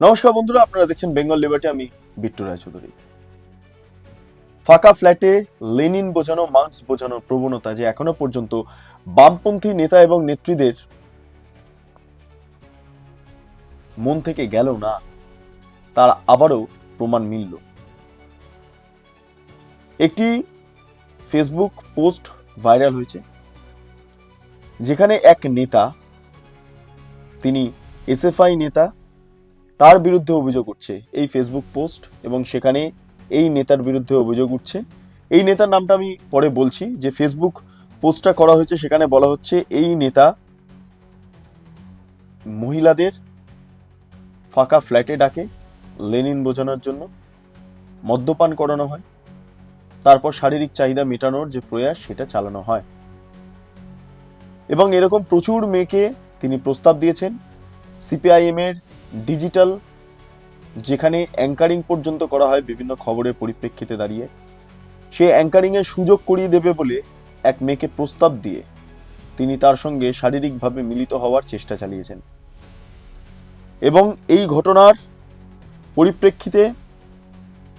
নমস্কার বন্ধুরা, আপনারা দেখছেন বেঙ্গল লিবার্টি আমি বিট্টু রায়চৌধুরী। ফাঁকা ফ্ল্যাটে লেনিন বোঝানো মার্কস বোঝানোর প্রবণতা যে এখনও পর্যন্ত বামপন্থী নেতা এবং নেত্রীদের মন থেকে গেল না, তার আবারও প্রমাণ মিলল। একটি ফেসবুক পোস্ট ভাইরাল হয়েছে, যেখানে এক নেতা, তিনি এসএফআই নেতা তার বিরুদ্ধে অভিযোগ উঠছে। এই ফেসবুক পোস্ট এবং সেখানে এই নেতার বিরুদ্ধে অভিযোগ উঠছে। এই নেতার নামটা আমি পরে বলছি। যে ফেসবুক পোস্টটা করা হয়েছে, সেখানে বলা হচ্ছে এই নেতা মহিলাদের ফাঁকা ফ্ল্যাটে ডাকে, লেনিন বোঝানোর জন্য। মদ্যপান করানো হয়। তারপর শারীরিক চাহিদা মেটানোর যে প্রয়াস, সেটা চালানো হয়। এবং এরকম প্রচুর মেয়েকে তিনি প্রস্তাব দিয়েছেন। সিপিআইএম এর ডিজিটাল, যেখানে অ্যাঙ্কারিং পর্যন্ত করা হয় বিভিন্ন খবরের পরিপ্রেক্ষিতে দাঁড়িয়ে। সে অ্যাঙ্কারিং এর সুযোগ করিয়ে দেবে বলে এক মেয়েকে প্রস্তাব দিয়ে তিনি তার সঙ্গে শারীরিকভাবে মিলিত হওয়ার চেষ্টা চালিয়েছেন। এবং এই ঘটনার পরিপ্রেক্ষিতে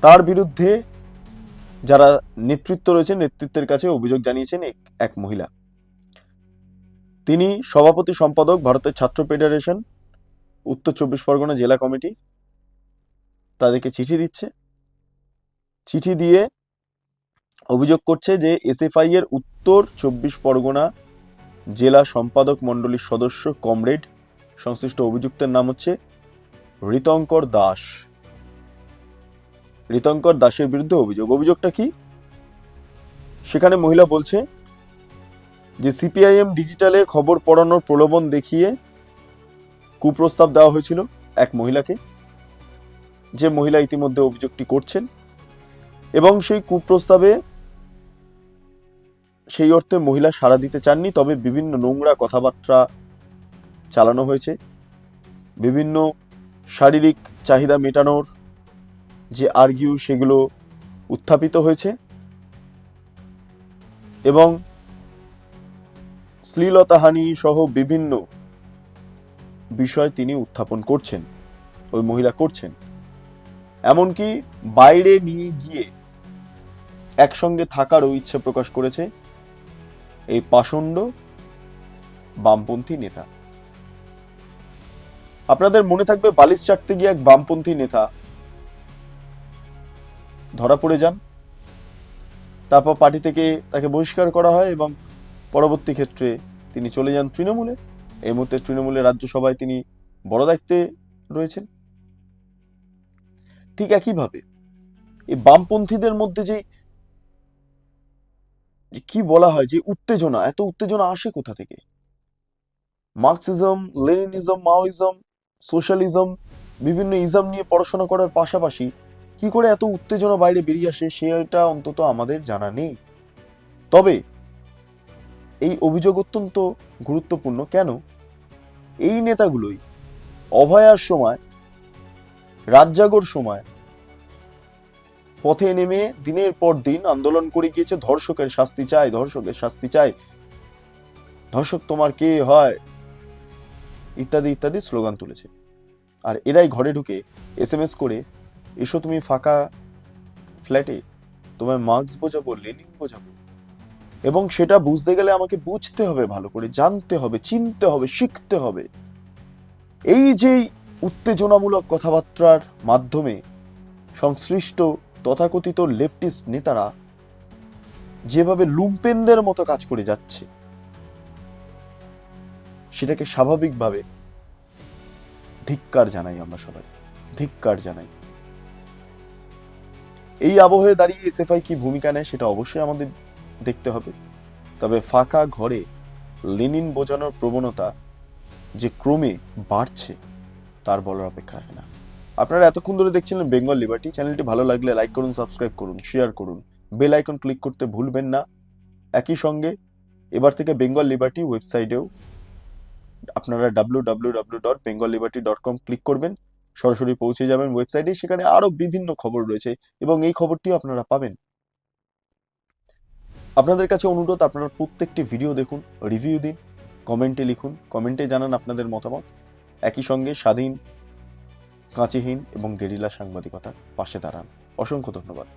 তার বিরুদ্ধে যারা নেতৃত্ব রয়েছে নেতৃত্বের কাছে অভিযোগ জানিয়েছেন এক মহিলা। তিনি সভাপতি সম্পাদক, ভারতের ছাত্র ফেডারেশন উত্তর চব্বিশ পরগনা জেলা কমিটি তাদেরকে চিঠি দিচ্ছে। চিঠি দিয়ে অভিযোগ করছে যে এসএফআই এর উত্তর চব্বিশ পরগনা জেলা সম্পাদক মণ্ডলীর সদস্য কমরেড, সংশ্লিষ্ট অভিযুক্তের নাম হচ্ছে ঋতঙ্কর দাস। ঋতঙ্কর দাসের বিরুদ্ধে অভিযোগ। অভিযোগটা কি? সেখানে মহিলা বলছে যে সিপিআইএম ডিজিটালে খবর পড়ানোর প্রলোভন দেখিয়ে কুপ্রস্তাব দেওয়া হয়েছিল এক মহিলাকে, যে মহিলা ইতিমধ্যে অভিযোগটি করছেন, এবং সেই কুপ্রস্তাবে সেই অর্থে মহিলা সাড়া দিতে চাননি, তবে বিভিন্ন নোংরা কথাবার্তা চালানো হয়েছে। বিভিন্ন শারীরিক চাহিদা মেটানোর যে আর্গিউ, সেগুলো উত্থাপিত হয়েছে। এবং শ্লীলতাহানি সহ বিভিন্ন বিষয় তিনি উত্থাপন করছেন, ওই মহিলা করছেন। এমনকি বাইরে নিয়ে গিয়ে একসঙ্গে থাকারও ইচ্ছে প্রকাশ করেছে এই পাষণ্ড বামপন্থী নেতা। আপনাদের মনে থাকবে বালিশ চাটতে গিয়ে এক বামপন্থী নেতা। ধরা পড়ে যান। তারপর পার্টি থেকে তাকে বহিষ্কার করা হয় এবং পরবর্তী ক্ষেত্রে তিনি চলে যান তৃণমূলে। এই মুহূর্তে তৃণমূলের রাজ্যসভায় তিনি বড় দায়িত্বে রয়েছেন। ঠিক একইভাবে এই বামপন্থীদের মধ্যে যে কি বলা হয় যে উত্তেজনা, এত উত্তেজনা আসে কোথা থেকে? মার্কসিজম, লেনিনিজম, মাওইজম, সোশ্যালিজম বিভিন্ন ইজম নিয়ে পড়াশোনা করার পাশাপাশি কি করে এত উত্তেজনা বাইরে বেরিয়ে আসে সেটা অন্তত আমাদের জানা নেই। তবে এই অভিযোগ অত্যন্ত গুরুত্বপূর্ণ। কেন? এই নেতাগুলোই অভয়ার সময় রাজ্জাগর সময় পথে নেমে দিনের পর দিন আন্দোলন করে গিয়েছে, ধর্ষকের শাস্তি চাই, ধর্ষকের শাস্তি চাই। ধর্ষক তোমার কে হয়? ইত্যাদি ইত্যাদি স্লোগান তুলেছে। আর এরাই ঘরে ঢুকে এস এম এস করে, এসো তুমি ফাঁকা ফ্ল্যাটে, তোমায় মার্কস বোঝাবো লেনিন বোঝাবো। এবং সেটা বুঝতে গেলে আমাকে বুঝতে হবে ভালো করে, জানতে হবে, চিনতে হবে, শিখতে হবে। এই যে উত্তেজনামূলক কথাবার্তার মাধ্যমে সংশ্লিষ্ট তথাকথিত লেফটিস্ট নেতারা যেভাবে লুম্পেনদের মতো কাজ করে যাচ্ছে, সেটাকে স্বাভাবিকভাবে ধিক্কার জানাই আমরা সবাই, ধিক্কার জানাই। এই আবহে দাঁড়িয়ে এসএফআই কি ভূমিকা নেয় সেটা অবশ্যই আমাদের দেখতে হবে। তবে ফাঁকা ঘরে লেনিন বোঝানোর প্রবণতা যে ক্রমে বাড়ছে, তার বলার অপেক্ষা রাখে না। আপনারা এতক্ষণ ধরে দেখছিলেন বেঙ্গল লিবার্টি চ্যানেলটি ভালো লাগলে লাইক করুন সাবস্ক্রাইব করুন শেয়ার করুন। বেল আইকন ক্লিক করতে ভুলবেন না। একই সঙ্গে এবার থেকে বেঙ্গল লিবার্টি ওয়েবসাইটেও আপনারা W W W dot Bengal Liberty dot com click করবেন। সরাসরি পৌঁছে যাবেন ওয়েবসাইটে সেখানে আরও বিভিন্ন খবর রয়েছে এবং এই খবরটিও আপনারা পাবেন। আপনাদের কাছে অনুরোধ, আপনারা প্রত্যেকটি ভিডিও দেখুন রিভিউ দিন কমেন্টে লিখুন কমেন্টে জানান আপনাদের মতামত। একই সঙ্গে স্বাধীন, কাঁচিহীন এবং গেরিলা সাংবাদিকতার পাশে দাঁড়ান। অসংখ্য ধন্যবাদ।